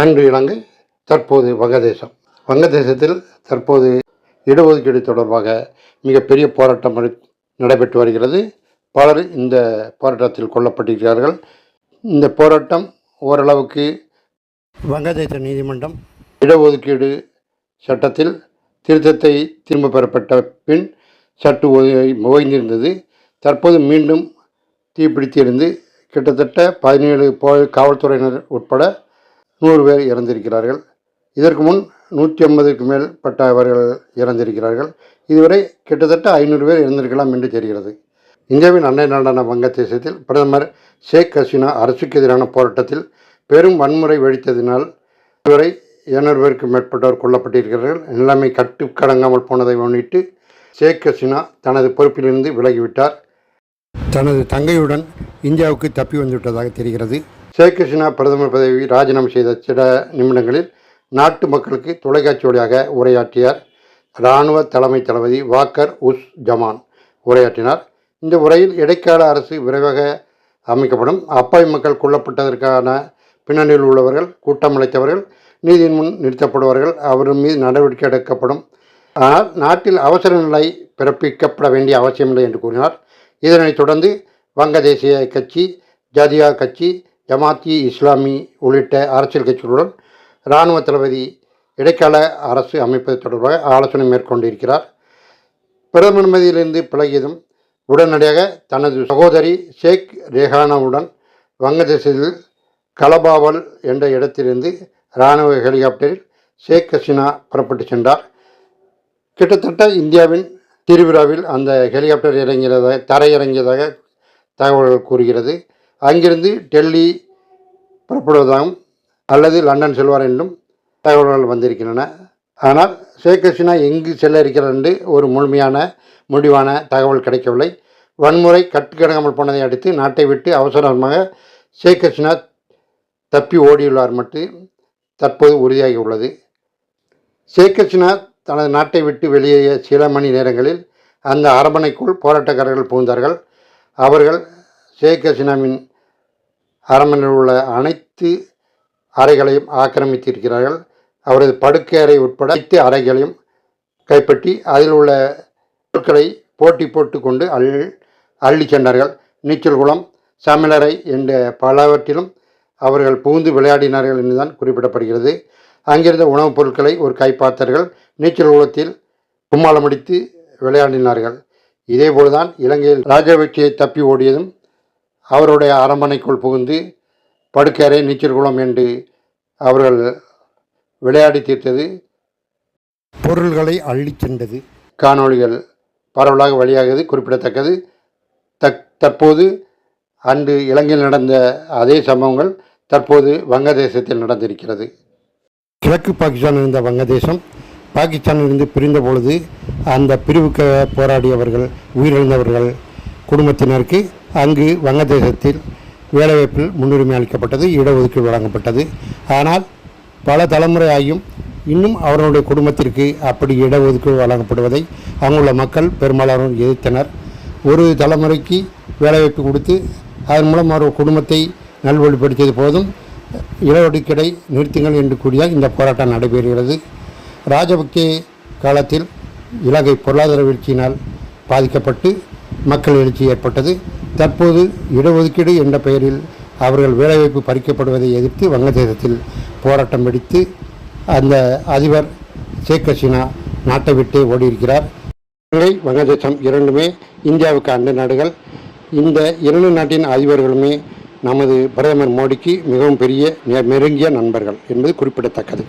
அன்று இலங்கை தற்போது வங்கதேசம். வங்கதேசத்தில் தற்போது இடஒதுக்கீடு தொடர்பாக மிகப்பெரிய போராட்டம் நடைபெற்று வருகிறது. பலர் இந்த போராட்டத்தில் கொல்லப்பட்டிருக்கிறார்கள். இந்த போராட்டம் ஓரளவுக்கு வங்கதேச நீதிமன்றம் இடஒதுக்கீடு சட்டத்தில் திருத்தத்தை திரும்ப பெறப்பட்ட பின் சற்று ஓய்ந்திருந்தது. தற்போது மீண்டும் தீப்பிடித்திருந்து கிட்டத்தட்ட பதினேழு போ காவல்துறையினர் உட்பட நூறு பேர் இறந்திருக்கிறார்கள். இதற்கு முன் நூற்றி ஐம்பதுக்கு மேற்பட்டவர்கள் இறந்திருக்கிறார்கள். இதுவரை கிட்டத்தட்ட ஐநூறு பேர் இறந்திருக்கலாம் என்று தெரிகிறது. இந்தியாவின் அண்டை நாடான வங்கதேசத்தில் பிரதமர் ஷேக் ஹசீனா அரசுக்கு எதிரான போராட்டத்தில் பெரும் வன்முறை வெடித்ததினால் இதுவரை இருநூறு பேருக்கு மேற்பட்டோர் கொல்லப்பட்டிருக்கிறார்கள். நிலைமை கட்டுக்கடங்காமல் போனதை முன்னிட்டு ஷேக் ஹசீனா தனது பொறுப்பிலிருந்து விலகிவிட்டார். தனது தங்கையுடன் இந்தியாவுக்கு தப்பி வந்துவிட்டதாக தெரிகிறது. ஷேக் பிரதமர் பதவி ராஜினாமா செய்த சில நிமிடங்களில் நாட்டு மக்களுக்கு தொலைக்காட்சி வழியாக உரையாற்றியார் இராணுவ தலைமை தளபதி வாக்கர் உஸ் ஜமான். உரையாற்றினார். இந்த உரையில் இடைக்கால அரசு விரைவாக அமைக்கப்படும். அப்பாவி மக்கள் கொல்லப்பட்டதற்கான பின்னணியில் உள்ளவர்கள் கூட்டம் அழைத்தவர்கள் நீதியின் முன் நிறுத்தப்படுவார்கள் அவர் மீது நடவடிக்கை எடுக்கப்படும். ஆனால் நாட்டில் அவசர நிலை பிறப்பிக்கப்பட வேண்டிய அவசியமில்லை என்று கூறினார். இதனைத் தொடர்ந்து வங்க தேசிய கட்சி ஜாதியா கட்சி ஜமாத்தி இஸ்லாமி உள்ளிட்ட அரசியல் கட்சிகளுடன் இராணுவ தளபதி இடைக்கால அரசு அமைப்பது தொடர்பாக ஆலோசனை மேற்கொண்டிருக்கிறார். பிரதமர் மதியிலிருந்து பிளகியதும் உடனடியாக தனது சகோதரி ஷேக் ரேஹானாவுடன் வங்கதேசத்தில் கலபாவல் என்ற இடத்திலிருந்து இராணுவ ஹெலிகாப்டரில் ஷேக் ஹசீனா புறப்பட்டு சென்றார். கிட்டத்தட்ட இந்தியாவின் திருவிழாவில் அந்த ஹெலிகாப்டர் இறங்கியதாக தரையிறங்கியதாக தகவல்கள் கூறுகிறது. அங்கிருந்து டெல்லி புறப்படுவதாகவும் அல்லது லண்டன் செல்வார் என்றும் தகவல்கள் வந்திருக்கின்றன. ஆனால் ஷேக் ஹசீனா எங்கு செல்ல இருக்கிறார் என்று ஒரு முழுமையான முடிவான தகவல் கிடைக்கவில்லை. வன்முறை கட்டுக்கடங்காமல் போனதை அடுத்து நாட்டை விட்டு அவசரமாக ஷேக் ஹசீனா தப்பி ஓடியுள்ளார் மட்டும் தற்போது உறுதியாகி உள்ளது ஷேக் ஹசீனா தனது நாட்டை விட்டு வெளியேறிய சில மணி நேரங்களில் அந்த அரண்மனைக்குள் போராட்டக்காரர்கள் புகுந்தார்கள். அவர்கள் ஷேக் ஹசீனாவின் அரண்மனையில் உள்ள அனைத்து அறைகளையும் ஆக்கிரமித்திருக்கிறார்கள். அவரது படுக்கை அறை உட்பட அனைத்து அறைகளையும் கைப்பற்றி அதில் உள்ள பொருட்களை போட்டி போட்டு கொண்டு அள் அள்ளி சென்றார்கள். நீச்சல் குளம் சமையலறை என்ற பலவற்றிலும் அவர்கள் புகுந்து விளையாடினார்கள் என்றுதான் குறிப்பிடப்படுகிறது. அங்கிருந்த உணவுப் பொருட்களை ஒரு கை பார்த்தார்கள் நீச்சல் குளத்தில் கும்மாளமடித்து விளையாடினார்கள். இதேபோல்தான் இலங்கையில் ராஜபக்சே தப்பி ஓடியதும் அவருடைய அரண்மனைக்குள் புகுந்து படுக்கறை நீச்சல் குளம் என்று அவர்கள் விளையாடி தீர்த்தது. பொருள்களை அள்ளிச் சென்றது காணொளிகள் பரவலாக வெளியாகிறது குறிப்பிடத்தக்கது. தக் தற்போது அன்று இலங்கையில் நடந்த அதே சம்பவங்கள் தற்போது வங்கதேசத்தில் நடந்திருக்கிறது. கிழக்கு பாகிஸ்தான் இருந்த வங்கதேசம் பாகிஸ்தானிலிருந்து பிரிந்த பொழுது அந்த பிரிவுக்கு போராடியவர்கள் உயிரிழந்தவர்கள் குடும்பத்தினருக்கு அங்கு வங்கதேசத்தில் வேலைவாய்ப்பில் முன்னுரிமை அளிக்கப்பட்டது இடஒதுக்கீடு வழங்கப்பட்டது. ஆனால் பல தலைமுறை ஆகியும் இன்னும் அவர்களுடைய குடும்பத்திற்கு அப்படி இடஒதுக்கீடு வழங்கப்படுவதை அங்குள்ள மக்கள் பெரும்பாலானோர் எதிர்த்தனர். ஒரு தலைமுறைக்கு வேலைவாய்ப்பு கொடுத்து அதன் மூலம் அவர் குடும்பத்தை நல்வழிப்படுத்தியது போதும் இடஒதுக்கீடை நிறுத்துங்கள் என்று கூடிய இந்த போராட்டம் நடைபெறுகிறது. ராஜபக்சே காலத்தில் இலங்கை பொருளாதார வீழ்ச்சியினால் பாதிக்கப்பட்டு மக்கள் எழுச்சி ஏற்பட்டது. தற்போது இடஒதுக்கீடு என்ற பெயரில் அவர்கள் வேலைவாய்ப்பு பறிக்கப்படுவதை எதிர்த்து வங்கதேசத்தில் போராட்டம் வெடித்து அந்த அதிபர் ஷேக் ஹசீனா நாட்டை விட்டு ஓடியிருக்கிறார். இலங்கை வங்கதேசம் இரண்டுமே இந்தியாவுக்கு அண்டை நாடுகள். இந்த இரண்டு நாட்டின் அதிபர்களுமே நமது பிரதமர் மோடிக்கு மிகவும் பெரிய நெருங்கிய நண்பர்கள் என்பது குறிப்பிடத்தக்கது.